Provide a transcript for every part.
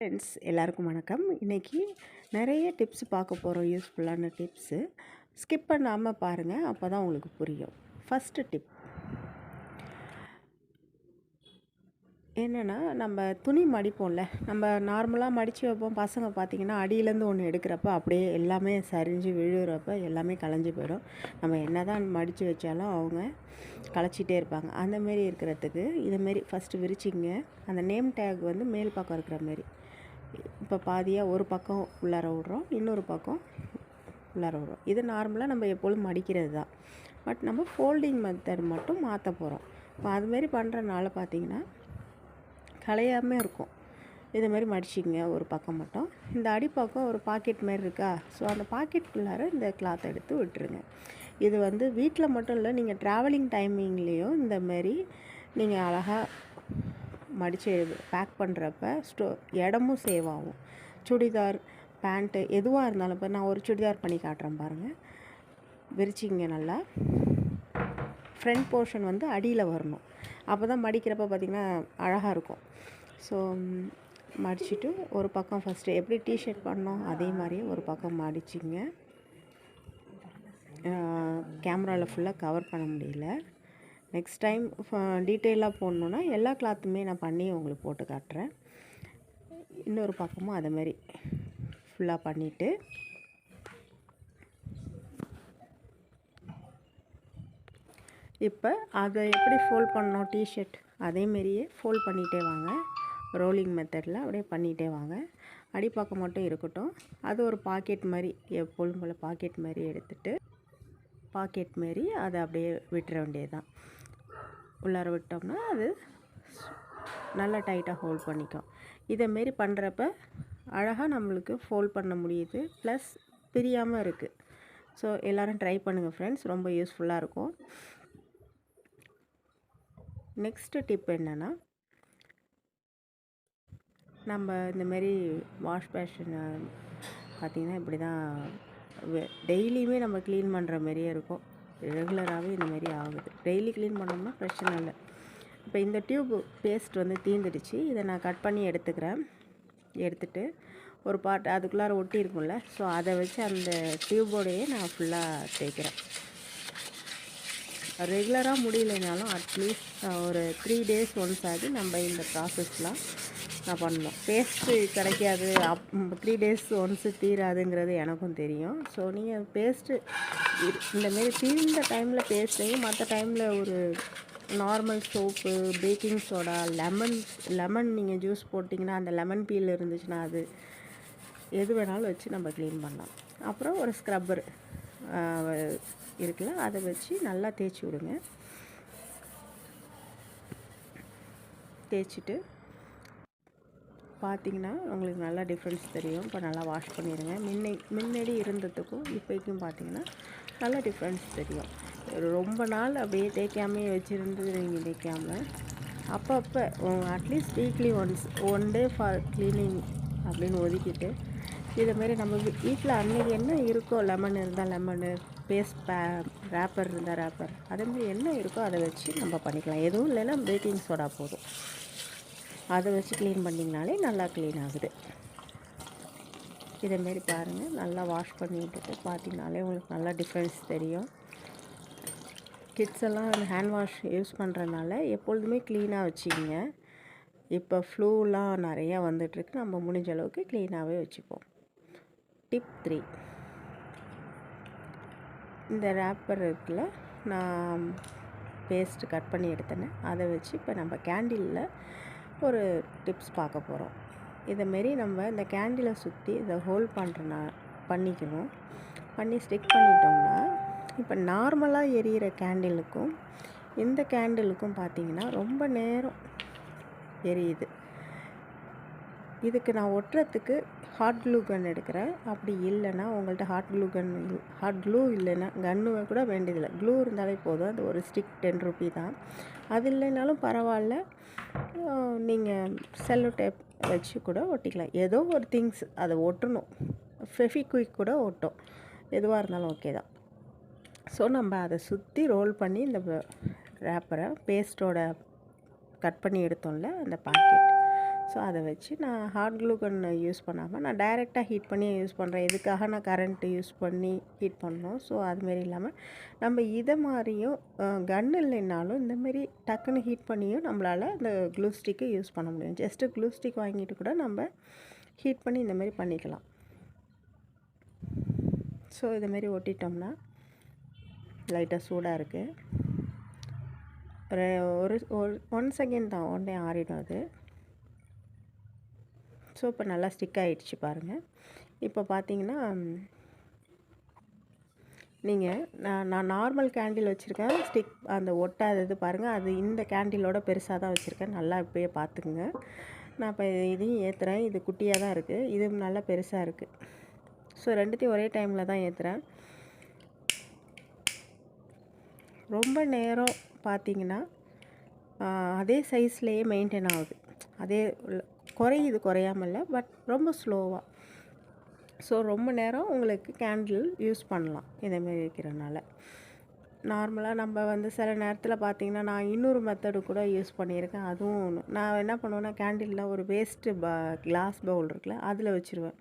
Friends எல்லாருக்கும் வணக்கம். இன்றைக்கி நிறைய டிப்ஸ் பார்க்க போகிறோம் யூஸ்ஃபுல்லான டிப்ஸு. ஸ்கிப் பண்ணாமல் பாருங்கள் அப்போ தான் உங்களுக்கு புரியும். First tip. என்னென்னா நம்ம துணி மடிப்போம்ல நம்ம நார்மலாக மடித்து வைப்போம். பசங்க பார்த்திங்கன்னா அடியிலேருந்து ஒன்று எடுக்கிறப்ப அப்படியே எல்லாமே சரிஞ்சு விழுகிறப்ப எல்லாமே கலைஞ்சு போயிடும். நம்ம என்ன தான் மடித்து வச்சாலும் அவங்க களைச்சிட்டே இருப்பாங்க. அந்தமாரி இருக்கிறதுக்கு இதுமாரி ஃபஸ்ட்டு விரிச்சிங்க அந்த நேம் டேக் வந்து மேல் பக்கம் இருக்கிற மாரி. இப்போ பாதியாக ஒரு பக்கம் உள்ளார விட்றோம் இன்னொரு பக்கம் உள்ளார விட்றோம். இது நார்மலாக நம்ம எப்பொழுதும் மடிக்கிறது தான். பட் நம்ம ஃபோல்டிங் மெத்தட் மட்டும் மாற்ற போகிறோம் இப்போ அதுமாரி பண்ணுறனால பார்த்திங்கன்னா கலையாமல் இருக்கும். இது மாதிரி மடிச்சிங்க ஒரு பக்கம் மட்டும். இந்த அடிப்பக்கம் ஒரு பாக்கெட் மாதிரி இருக்கா? ஸோ அந்த பாக்கெட்டுக்குள்ளார இந்த கிளாத் எடுத்து விட்டுருங்க. இது வந்து வீட்டில் மட்டும் இல்லை நீங்கள் ட்ராவலிங் டைமிங்லேயும் இந்தமாரி நீங்கள் அழகாக மடித்து பேக் பண்ணுறப்ப ஸ்டோ இடமும் சேவ் ஆகும். சுடிதார் பேண்ட்டு எதுவாக இருந்தாலும் இப்போ நான் ஒரு சுடிதார் பண்ணி காட்டுறேன் பாருங்கள் விரிச்சிங்க நல்லா. ஃப்ரண்ட் போர்ஷன் வந்து அடியில் வரணும். அப்போ தான் மடிக்கிறப்ப பார்த்திங்கன்னா அழகாக இருக்கும். ஸோ மடிச்சுட்டு ஒரு பக்கம் ஃபஸ்ட்டு எப்படி டிஷர்ட் பண்ணோம் அதே மாதிரியே ஒரு பக்கம் மடிச்சிங்க. கேமராவில் ஃபுல்லாக கவர் பண்ண முடியல. நெக்ஸ்ட் டைம் டீட்டெயிலாக போடணுன்னா எல்லா கிளாத்துமே நான் பண்ணி உங்களுக்கு போட்டு காட்டுறேன். இன்னொரு பக்கமும் அதை மாதிரி ஃபுல்லாக பண்ணிவிட்டு இப்போ அதை எப்படி ஃபோல்ட் பண்ணோம் டிஷர்ட் அதேமாரியே ஃபோல்ட் பண்ணிகிட்டே வாங்க. ரோலிங் மெத்தடில் அப்படியே பண்ணிகிட்டே வாங்க. அடிப்பக்கம் மட்டும் இருக்கட்டும். அது ஒரு பாக்கெட் மாதிரி எப்பொழுதும் போல் பாக்கெட் மாதிரி எடுத்துகிட்டு பாக்கெட் மாரி அதை அப்படியே விட்டுற வேண்டியது தான் உள்ளார விட்டோம்னா அது நல்லா டைட்டாக ஹோல்ட் பண்ணிக்கும். இதேமாரி பண்ணுறப்ப அழகாக நம்மளுக்கு ஃபோல்ட் பண்ண முடியுது. ப்ளஸ் பிரியாமல் இருக்குது ஸோ எல்லோரும் ட்ரை பண்ணுங்கள் ஃப்ரெண்ட்ஸ் ரொம்ப யூஸ்ஃபுல்லாக இருக்கும். நெக்ஸ்ட்டு டிப் என்னென்னா நம்ம இந்தமாரி வாஷ் பேஷனை பார்த்திங்கன்னா இப்படி தான் டெய்லியுமே நம்ம க்ளீன் பண்ணுற மாதிரியே இருக்கும். ரெகுலராகவே இந்தமாரி ஆகுது. டெய்லி க்ளீன் பண்ணோம்னா பிரச்சனை இல்லை. இப்போ இந்த டியூப் பேஸ்ட் வந்து தீந்துடுச்சு. இதை நான் கட் பண்ணி எடுத்துக்கிறேன். எடுத்துகிட்டு ஒரு பாட் அதுக்குள்ளார ஒட்டி இருக்கும்ல. ஸோ அதை வச்சு அந்த டியூபோடையே நான் ஃபுல்லாக தேய்க்கிறேன். ரெகுலராக முடியலைனாலும் அட்லீஸ்ட் ஒரு த்ரீ டேஸ் ஒன்ஸ் ஆகி நம்ம இந்த ப்ராசஸ்லாம் நான் பண்ணோம் பேஸ்ட்டு கிடைக்காது. அப் த்ரீ டேஸ் ஒன்ஸு தீராதுங்கிறது எனக்கும் தெரியும். ஸோ நீங்கள் பேஸ்ட்டு இந்தமாரி தீர்ந்த டைமில் பேஸ்ட்டையும் மற்ற டைமில் ஒரு normal soap baking soda lemon lemon நீங்கள் ஜூஸ் போட்டிங்கன்னா அந்த லெமன் பீல் இருந்துச்சுன்னா அது எது வேணாலும் வச்சு நம்ம க்ளீன் பண்ணலாம். அப்புறம் ஒரு ஸ்க்ரப்பர் இருக்குல்ல அதை வச்சு நல்லா தேய்ச்சி விடுங்க. தேய்ச்சிட்டு பார்த்தீங்கன்னா உங்களுக்கு நல்லா டிஃப்ரென்ஸ் தெரியும். இப்போ நல்லா வாஷ் பண்ணிடுங்க. முன்னை முன்னாடி இருந்ததுக்கும் இப்போக்கும் பார்த்தீங்கன்னா நல்லா டிஃப்ரென்ஸ் தெரியும். ரொம்ப நாள் அப்படியே தேய்க்காமே. வச்சுருந்தது நீங்கள் தேய்க்காமல் அப்பப்போ at least weekly once one day for cleaning அப்படின்னு ஒதுக்கிட்டு இதுமாரி நம்ம வீட்டில் அன்றைக்கி என்ன இருக்கோ லெமன் இருந்தால் லெமனு பேஸ்ட் பே ரேப்பர் இருந்தால் ரேப்பர் அதேமாதிரி என்ன இருக்கோ அதை வச்சு நம்ம பண்ணிக்கலாம். எதுவும் இல்லைன்னா பேக்கிங் சோடா போதும். அதை வச்சு க்ளீன் பண்ணிங்கனாலே நல்லா க்ளீன் ஆகுது. இதேமாரி பாருங்கள் நல்லா வாஷ் பண்ணி விட்டுட்டு பார்த்தீங்கனாலே உங்களுக்கு நல்லா டிஃப்ரென்ஸ் தெரியும். கிட்ஸ் எல்லாம் ஹேண்ட் வாஷ் யூஸ் பண்ணுறதுனால எப்பொழுதுமே க்ளீனாக வச்சுக்கிங்க. இப்போ ஃப்ளூலாம் நிறையா வந்துட்டுருக்கு. நம்ம முடிஞ்ச அளவுக்கு க்ளீனாகவே வச்சுப்போம். Tip three. இந்த ரேப்பர் இருக்குல்ல நான் பேஸ்ட்டு கட் பண்ணி எடுத்தேனே அதை வச்சு இப்போ நம்ம கேண்டிலில் ஒரு டிப்ஸ் பார்க்க போகிறோம் இதைமாரி நம்ம இந்த கேண்டிலை சுற்றி இதை ஹோல்ட் பண்ணுறனா பண்ணிக்கணும். பண்ணி ஸ்டிக் பண்ணிட்டோம்னா இப்போ நார்மலாக எரியிற கேண்டிலுக்கும் இந்த கேண்டிலுக்கும் பார்த்திங்கன்னா ரொம்ப நேரம் எரியுது. இதுக்கு நான் ஒட்டுறதுக்கு ஹாட் க்ளூ கன் எடுக்கிறேன். அப்படி இல்லைன்னா உங்கள்கிட்ட hot glue gun hot glue இல்லைன்னா கன்னு கூட வேண்டியதில்லை. க்ளூ இருந்தாலே போதும். அது ஒரு ஸ்டிக் டென் ருபி தான். அது இல்லைனாலும் பரவாயில்ல. நீங்கள் செல்லோ டேப் வச்சு கூட ஒட்டிக்கலாம். ஏதோ ஒரு திங்ஸ் அதை ஒட்டணும். ஃபெஃபிக்விக் கூட ஒட்டும். எதுவாக இருந்தாலும் ஓகே தான். ஸோ நம்ம அதை சுற்றி ரோல் பண்ணி இந்த ரேப்பரை பேஸ்ட்டோட கட் பண்ணி எடுத்தோம்ல அந்த பாக்கெட் ஸோ அதை வச்சு நான் ஹாட் க்ளூகன் யூஸ் பண்ணாமல் நான் டைரெக்டாக ஹீட் பண்ணி யூஸ் பண்ணுறேன். இதுக்காக நான் கரண்ட்டு யூஸ் பண்ணி ஹீட் பண்ணோம். ஸோ அதுமாரி இல்லாமல் நம்ம இதை மாதிரியும் கன் இல்லைன்னாலும் இந்தமாரி டக்குன்னு ஹீட் பண்ணியும் நம்மளால் அந்த க்ளூ ஸ்டிக்கை யூஸ் பண்ண முடியும். ஜஸ்ட்டு க்ளூ ஸ்டிக் வாங்கிட்டு கூட நம்ம ஹீட் பண்ணி இந்தமாரி பண்ணிக்கலாம். ஸோ இதுமாரி ஒட்டிட்டோம்னா லைட்டாக சூடாக இருக்குது ஒரு ஒரு ஒன் செகண்ட் தான் உடனே ஆறிடும் அது. ஸோ இப்போ நல்லா ஸ்டிக் ஆகிடுச்சு பாருங்கள் இப்போ பார்த்தீங்கன்னா நீங்கள் நான் நான் நார்மல் கேண்டில் வச்சுருக்கேன். ஸ்டிக் அந்த ஒட்டாதது பாருங்கள் அது இந்த கேண்டிலோட பெருசாக தான் வச்சுருக்கேன். நல்லா இப்போயே பார்த்துக்குங்க. நான் இப்போ இதையும் ஏற்றுறேன் இது குட்டியாக தான் இருக்குது இது நல்லா பெருசாக இருக்குது ஸோ ரெண்டுத்தையும் ஒரே டைமில் தான் ஏற்றுறேன் ரொம்ப நேரம் பார்த்தீங்கன்னா அதே சைஸ்லேயே மெயின்டைன் ஆகுது. அதே குறையுது குறையாமல் பட் ரொம்ப ஸ்லோவாக ஸோ ரொம்ப நேரம் உங்களுக்கு கேண்டில் யூஸ் பண்ணலாம் இதேமாரி இருக்கிறனால நார்மலாக நம்ம வந்து சில நேரத்தில் பார்த்திங்கன்னா நான் இன்னொரு மெத்தடு கூட யூஸ் பண்ணியிருக்கேன் அதுவும் ஒன்று நான் என்ன பண்ணுவேன்னா கேண்டிலில் ஒரு வேஸ்ட்டு ப கிளாஸ் பவுல் இருக்குல்ல அதில் வச்சுருவேன்.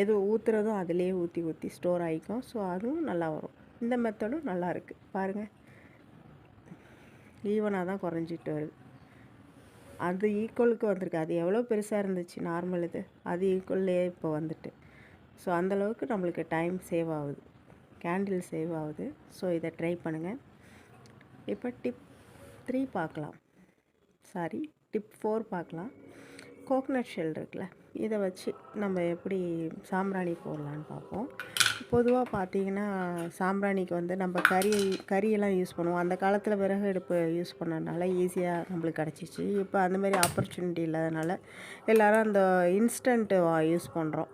எது ஊற்றுறதும் அதிலே ஊற்றி ஊற்றி ஸ்டோர் ஆகிக்கும். ஸோ அதுவும் நல்லா வரும். இந்த மெத்தடும் நல்லா இருக்குது பாருங்கள் ஈவனாக தான் குறைஞ்சிட்டு வருது. அது ஈக்குவலுக்கு வந்திருக்கு. அது எவ்வளோ பெருசாக இருந்துச்சு? நார்மல் இது. அது ஈக்குவல்லையே இப்போ வந்துட்டு. ஸோ அந்தளவுக்கு நம்மளுக்கு டைம் சேவ் ஆகுது. கேண்டில் சேவ் ஆகுது. ஸோ இதை ட்ரை பண்ணுங்கள் இப்போ டிப் த்ரீ பார்க்கலாம். சாரி டிப் ஃபோர் பார்க்கலாம். கோக்னட் ஷெல் இருக்குல்ல. இதை வச்சு நம்ம எப்படி சாம்பிராணி போடலான்னு பார்ப்போம். பொதுவாக பார்த்தீங்கன்னா சாம்பிராணிக்கு வந்து நம்ம கறி கறியெல்லாம் யூஸ் பண்ணுவோம். அந்த காலத்தில் விறகு அடுப்பு யூஸ் பண்ணதுனால ஈஸியாக நம்மளுக்கு கிடச்சிச்சு. இப்போ அந்தமாரி ஆப்பர்ச்சுனிட்டி இல்லாதனால எல்லோரும் அந்த இன்ஸ்டண்ட்டு யூஸ் பண்ணுறோம்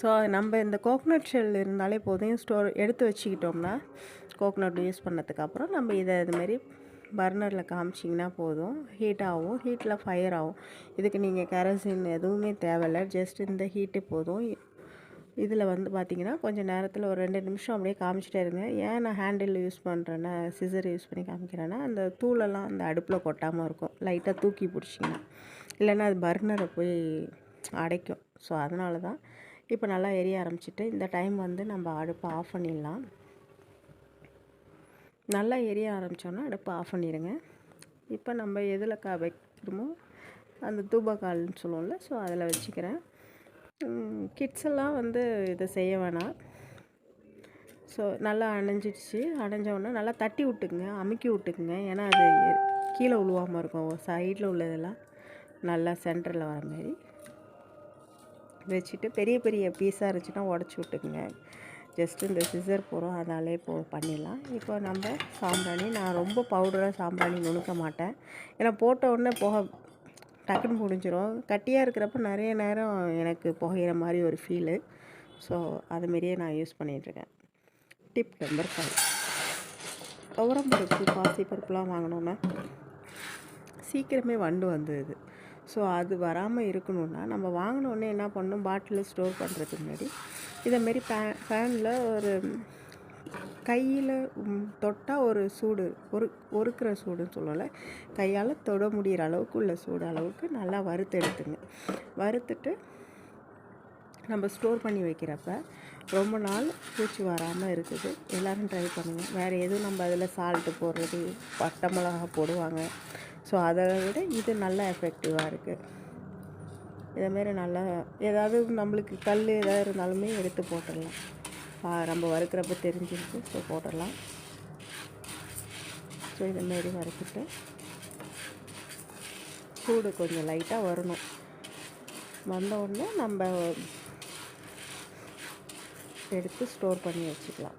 ஸோ நம்ம இந்த கோக்னட் ஷெல் இருந்தாலே போதும். ஸ்டோர் எடுத்து வச்சுக்கிட்டோம்னா கோக்னட் யூஸ் பண்ணதுக்கப்புறம் நம்ம இதை இதுமாரி பர்னரில் காமிச்சிங்கன்னா போதும். ஹீட் ஆகும். ஹீட்டில் ஃபயர் ஆகும். இதுக்கு நீங்கள் கெரசின் எதுவுமே தேவையில்லை. ஜஸ்ட் இந்த ஹீட்டு போதும். இதில் வந்து பார்த்திங்கன்னா கொஞ்சம் நேரத்தில் ஒரு ரெண்டு நிமிஷம் அப்படியே காமிச்சிட்டே இருங்க. ஏன் நான் ஹேண்டில் யூஸ் பண்ணுறேன்னா சிசர் யூஸ் பண்ணி காமிக்கிறேன்னா அந்த தூளெல்லாம் அந்த அடுப்பில் கொட்டாமல் இருக்கும். லைட்டாக தூக்கி பிடிச்சிங்கன்னா. இல்லைன்னா அது பர்னரை போய் அடைக்கும். ஸோ அதனால தான் இப்போ நல்லா எரிய ஆரம்பிச்சிட்டு இந்த டைம் வந்து நம்ம அடுப்பை ஆஃப் பண்ணிடலாம். நல்லா எரிய ஆரம்பித்தோன்னா அடுப்பை ஆஃப் பண்ணிடுங்க. இப்போ நம்ம எதில் கா வைக்கிறோமோ அந்த தூபக்கால்னு சொல்லுவோம்ல ஸோ அதில் வச்சுக்கிறேன். கிட்ஸ் எல்லாம் வந்து இதை செய்ய வேணாம். ஸோ நல்லா அணைஞ்சிடுச்சு. அணைஞ்சோடனே நல்லா தட்டி விட்டுக்குங்க அமுக்கி விட்டுக்குங்க. ஏன்னா அது கீழே உழுவாமல் இருக்கும். சைடில் உள்ளதெல்லாம் நல்லா சென்டரில் வர மாதிரி. வச்சுட்டு பெரிய பெரிய பீஸாக இருந்துச்சுன்னா உடச்சி விட்டுக்குங்க. ஜஸ்ட்டு இந்த சிசர் போகிறோம் அதனாலே போ பண்ணிடலாம். இப்போ நம்ம சாம்பிராணி நான் ரொம்ப பவுடராக சாம்பிராணி நுணுக்க மாட்டேன். ஏன்னா போட்ட உடனே போக டக்குன்னு முடிஞ்சிடும் கட்டியாக இருக்கிறப்ப நிறைய நேரம் எனக்கு புகையிற மாதிரி ஒரு ஃபீலு ஸோ அதுமாரியே நான் யூஸ் பண்ணிகிட்ருக்கேன் டிப் நம்பர் ஃபைவ் துவரம் பருப்பு பாசி பருப்புலாம் வாங்கினோன்னா சீக்கிரமே வண்டு வந்துடுது ஸோ அது வராமல் இருக்கணுன்னா நம்ம வாங்கினோடனே என்ன பண்ணணும்? பாட்டிலில் ஸ்டோர் பண்ணுறதுக்கு முன்னாடி இதேமாரி பே ஃபேனில் ஒரு கையில் தொட்டால் ஒரு சூடு ஒரு ஒருக்கிற சூடுன்னு சொல்லலை. கையால் தொட முடிகிற அளவுக்கு உள்ள சூடு அளவுக்கு நல்லா வறுத்து எடுத்துங்க. வறுத்துட்டு நம்ம ஸ்டோர் பண்ணி வைக்கிறப்ப ரொம்ப நாள் பூச்சி வராமல் இருக்குது. எல்லோரும் ட்ரை பண்ணுங்கள் வேறு எதுவும் நம்ம அதில் சால்ட்டு போடுறது பட்டை மிளகா போடுவாங்க. ஸோ அதை விட இது நல்லா எஃபெக்டிவாக இருக்குது இதேமாரி நல்லா ஏதாவது நம்மளுக்கு கல் எதாவது இருந்தாலுமே எடுத்து போட்டுடலாம். நம்ம வறுக்கிறப்ப தெரிஞ்சிருக்கு. ஸோ போட்டுடலாம். ஸோ இதுமாரி வறுத்துட்டு சூடு கொஞ்சம் லைட்டாக வரணும். வந்த உடனே நம்ம எடுத்து ஸ்டோர் பண்ணி வச்சுக்கலாம்.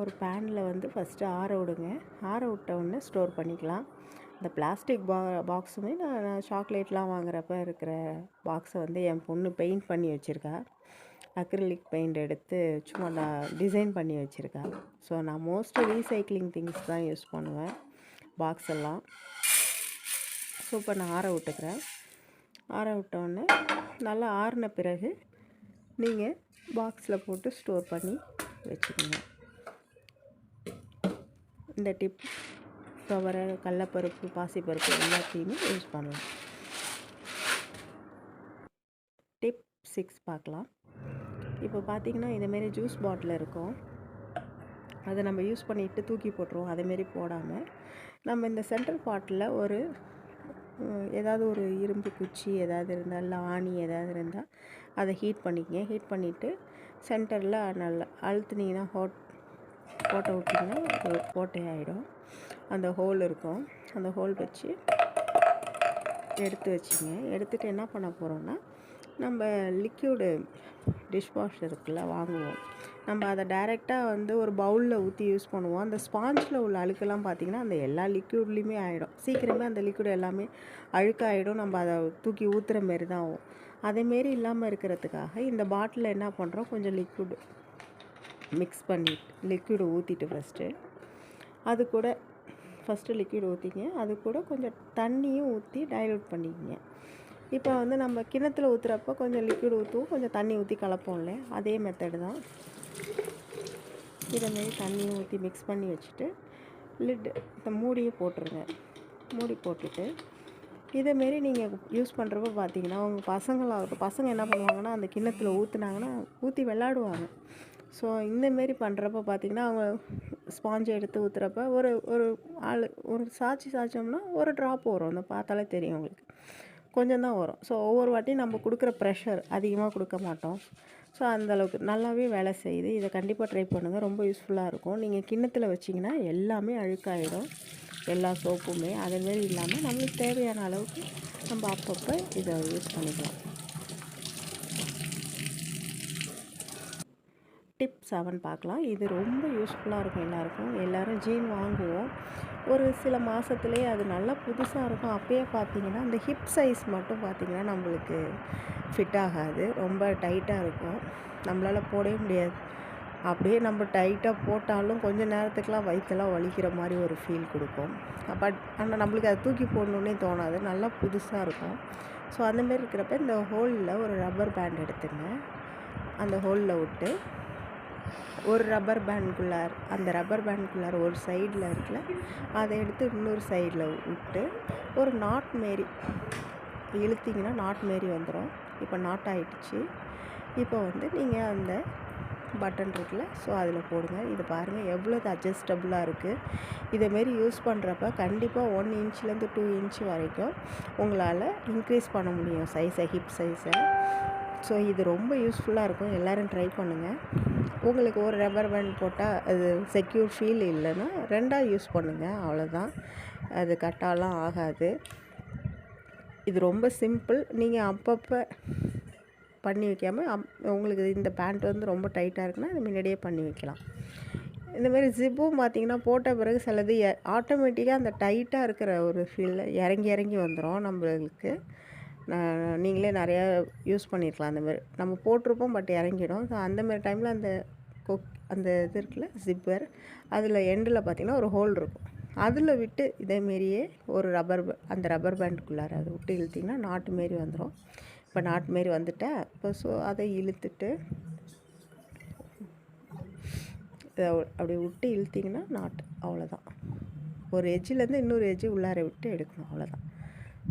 ஒரு பேனில் வந்து ஃபஸ்ட்டு ஆற விடுங்க. ஆற விட்ட உடனே ஸ்டோர் பண்ணிக்கலாம். இந்த பிளாஸ்டிக் பா பாக்ஸுமே நான் நான் சாக்லேட்லாம் வாங்குறப்ப இருக்கிற பாக்ஸை வந்து என் பொண்ணு பெயிண்ட் பண்ணி வச்சுருக்கா. அக்ரிலிக் பெயிண்ட் எடுத்து சும்மா நான் டிசைன் பண்ணி வச்சுருக்கேன். ஸோ நான் மோஸ்ட்டு ரீசைக்ளிங் திங்ஸ் தான் யூஸ் பண்ணுவேன். பாக்ஸ் எல்லாம். ஸோ இப்போ நான் ஆற விட்டுக்கிறேன். ஆற விட்டோடனே நல்லா ஆறின பிறகு நீங்கள் பாக்ஸில் போட்டு ஸ்டோர் பண்ணி வச்சுக்கோங்க. இந்த டிப் துவரை கடலப்பருப்பு பாசிப்பருப்பு எல்லாத்தையுமே யூஸ் பண்ணலாம். டிப் சிக்ஸ் பார்க்கலாம். இப்போ பார்த்திங்கன்னா இதேமாரி ஜூஸ் பாட்டில் இருக்கும். அதை நம்ம யூஸ் பண்ணிவிட்டு தூக்கி போட்டுருவோம். அதேமாரி போடாமல் நம்ம இந்த சென்ட்ரல் பாட்டில் ஒரு ஏதாவது ஒரு இரும்பு குச்சி ஏதாவது இருந்தால் இல்லை ஆணி ஏதாவது இருந்தால் அதை ஹீட் பண்ணிக்கங்க. ஹீட் பண்ணிவிட்டு சென்டரில் நல்லா அழுத்துனீங்கன்னா ஹோட் போட்டை விட்டிங்கன்னா ஒரு ஓட்டையாயிடும் அந்த ஹோல் இருக்கும். அந்த ஹோல் வச்சு எடுத்து வச்சுங்க. எடுத்துகிட்டு என்ன பண்ண போகிறோன்னா நம்ம லிக்யூடு டிஷ் வாஷ் இருக்குல்ல வாங்குவோம். நம்ம அதை டைரெக்டாக வந்து ஒரு பவுலில் ஊற்றி யூஸ் பண்ணுவோம். அந்த ஸ்பாஞ்சில் உள்ள அழுக்கெல்லாம் பார்த்திங்கன்னா அந்த எல்லா லிக்யூட்லேயுமே ஆகிடும் சீக்கிரமே அந்த லிக்யூட் எல்லாமே அழுக்காகிடும் நம்ம அதை தூக்கி ஊற்றுற மாரி தான் ஆகும். அதேமாரி இல்லாமல் இருக்கிறதுக்காக இந்த பாட்டிலில் என்ன பண்ணுறோம் கொஞ்சம் லிக்யூடு மிக்ஸ் பண்ணிட்டு லிக்யூடு ஊற்றிட்டு ஃபஸ்ட்டு அது கூட ஃபஸ்ட்டு லிக்யூடு ஊற்றிங்க அது கூட கொஞ்சம் தண்ணியும் ஊற்றி டைலூட் பண்ணிக்கங்க. இப்போ வந்து நம்ம கிணத்துல ஊற்றுறப்ப கொஞ்சம் லிக்விட் ஊற்றுவோம் கொஞ்சம் தண்ணி ஊற்றி கலப்போம்ல அதே மெத்தடு தான். இதேமாரி தண்ணியை ஊற்றி மிக்ஸ் பண்ணி வச்சுட்டு லிட் இந்த மூடியை போட்டுருங்க. மூடி போட்டுட்டு இதேமாரி நீங்கள் யூஸ் பண்ணுறப்ப பார்த்தீங்கன்னா உங்கள் இருக்கும் பசங்க என்ன பண்ணுவாங்கன்னா அந்த கிண்ணத்தில் ஊற்றுனாங்கன்னா ஊற்றி விளாடுவாங்க ஸோ இந்தமாரி பண்ணுறப்ப பார்த்தீங்கன்னா அவங்க ஸ்பாஞ்சை எடுத்து ஊற்றுறப்ப ஒரு ஒரு ஆள் ஒரு சாய்ச்சி சாய்ச்சோம்னா ஒரு ட்ராப் வரும். அந்த பார்த்தாலே தெரியும் உங்களுக்கு. கொஞ்சம் தான் வரும். ஸோ ஒவ்வொரு வாட்டியும் நம்ம கொடுக்குற ப்ரெஷர் அதிகமாக கொடுக்க மாட்டோம். ஸோ அந்தளவுக்கு நல்லாவே வேலை செய்யுது. இதை கண்டிப்பாக ட்ரை பண்ணுங்கள் ரொம்ப யூஸ்ஃபுல்லாக இருக்கும். நீங்கள் கிண்ணத்தில் வச்சிங்கன்னா எல்லாமே அழுக்காயிடும். எல்லா சோப்புமே அதேமாரி இல்லாமல் நம்மளுக்கு தேவையான அளவுக்கு நம்ம அப்பப்போ இதை யூஸ் பண்ணிக்கலாம். டிப் செவன் பார்க்கலாம். இது ரொம்ப யூஸ்ஃபுல்லாக இருக்கும் எல்லாருக்கும். எல்லோரும் ஜீன் வாங்குவோம். ஒரு சில மாதத்துலேயே அது நல்லா புதுசாக இருக்கும். அப்போயே பார்த்தீங்கன்னா அந்த ஹிப் சைஸ் மட்டும் பார்த்தீங்கன்னா நம்மளுக்கு ஃபிட் ஆகாது. ரொம்ப டைட்டாக இருக்கும். நம்மளால் போடவே முடியாது. அப்படியே நம்ம டைட்டாக போட்டாலும் கொஞ்சம் நேரத்துக்குலாம் வயிற்றெல்லாம் வலிக்கிற மாதிரி ஒரு ஃபீல் கொடுக்கும். பட் ஆனால் நம்மளுக்கு அதை தூக்கி போடணுன்னே தோணாது. நல்லா புதுசாக இருக்கும். ஸோ அந்தமாரி இருக்கிறப்ப இந்த ஹோலில் ஒரு ரப்பர் பேண்ட் எடுத்துங்க. அந்த ஹோலில் விட்டு ஒரு ரப்பர் பேண்ட்குள்ளார் அந்த ரப்பர் பேண்ட்குள்ளார் ஒரு சைடில் இருக்குல்ல அதை எடுத்து இன்னொரு சைடில் விட்டு ஒரு நாட் மாரி இழுத்திங்கன்னா நாட் மாரி வந்துடும் இப்போ நாட் ஆகிடுச்சு இப்போ வந்து நீங்கள் அந்த பட்டன் இருக்குல்ல ஸோ அதில் போடுங்க. இது பாருங்கள் எவ்வளோ அட்ஜஸ்டபுளாக இருக்குது இதேமாரி யூஸ் பண்ணுறப்ப கண்டிப்பாக ஒன் இன்ச்லேருந்து டூ இன்ச் வரைக்கும் உங்களால் இன்க்ரீஸ் பண்ண முடியும். சைஸை ஹிப் சைஸை ஸோ இது ரொம்ப யூஸ்ஃபுல்லாக இருக்கும். எல்லோரும் ட்ரை பண்ணுங்கள் உங்களுக்கு ஒரு ரப்பர் பேண்ட் போட்டால் அது செக்யூர் ஃபீல் இல்லைன்னா ரெண்டாக யூஸ் பண்ணுங்கள் அவ்வளோதான் அது கட்டாலாம் ஆகாது. இது ரொம்ப சிம்பிள் நீங்கள் அப்பப்போ பண்ணி வைக்காமல் அப் உங்களுக்கு இந்த பேண்ட் வந்து ரொம்ப டைட்டாக இருக்குன்னா அது முன்னாடியே பண்ணி வைக்கலாம். இந்தமாரி ஜிப்பும் பார்த்திங்கன்னா போட்ட பிறகு சிலது ஆட்டோமேட்டிக்காக அந்த டைட்டாக இருக்கிற ஒரு ஃபீலில் இறங்கி இறங்கி வந்துடும் நம்மளுக்கு. நீங்களே நிறையா யூஸ் பண்ணியிருக்கலாம் அந்த மாதிரி. நம்ம போட்டிருப்போம் பட் இறங்கிடும். ஸோ அந்தமாரி டைமில் அந்த கொக் அந்த இது இருக்குல்ல ஜிப்பர் அதில் எண்டில் பார்த்தீங்கன்னா ஒரு ஹோல் இருக்கும். அதில் விட்டு இதேமாரியே ஒரு ரப்பர் அந்த ரப்பர் பேண்டுக்குள்ளார அதை விட்டு இழுத்திங்கன்னா நாட்டு மாரி வந்துடும் இப்போ நாட்டு மாரி வந்துட்டேன் இப்போ ஸோ அதை இழுத்துட்டு இதை அப்படி விட்டு இழுத்திங்கன்னா நாட்டு அவ்வளோதான் ஒரு எஜ்ஜிலேருந்து இன்னொரு எஜ்ஜு உள்ளார விட்டு எடுக்கணும் அவ்வளோதான்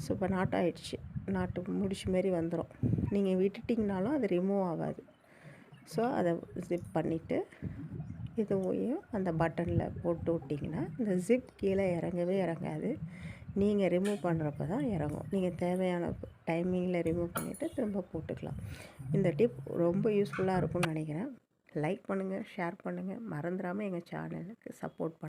ஸோ இப்போ நாட்டு ஆயிடுச்சு நாட்டு முடிச்சு மாரி வந்துடும் நீங்கள் விட்டுட்டிங்கனாலும் அது ரிமூவ் ஆகாது. ஸோ அதை ஜிப் பண்ணிவிட்டு இதுவையும் அந்த பட்டனில் போட்டு விட்டிங்கன்னா இந்த ஜிப் கீழே இறங்கவே இறங்காது. நீங்கள் ரிமூவ் பண்ணுறப்ப தான் இறங்கும். நீங்கள் தேவையான டைமிங்கில் ரிமூவ் பண்ணிவிட்டு திரும்ப போட்டுக்கலாம். இந்த டிப் ரொம்ப யூஸ்ஃபுல்லாக இருக்கும்னு நினைக்கிறேன். லைக் பண்ணுங்கள் ஷேர் பண்ணுங்கள் மறந்துடாமல் எங்கள் சேனலுக்கு சப்போர்ட் பண்ணுங்கள்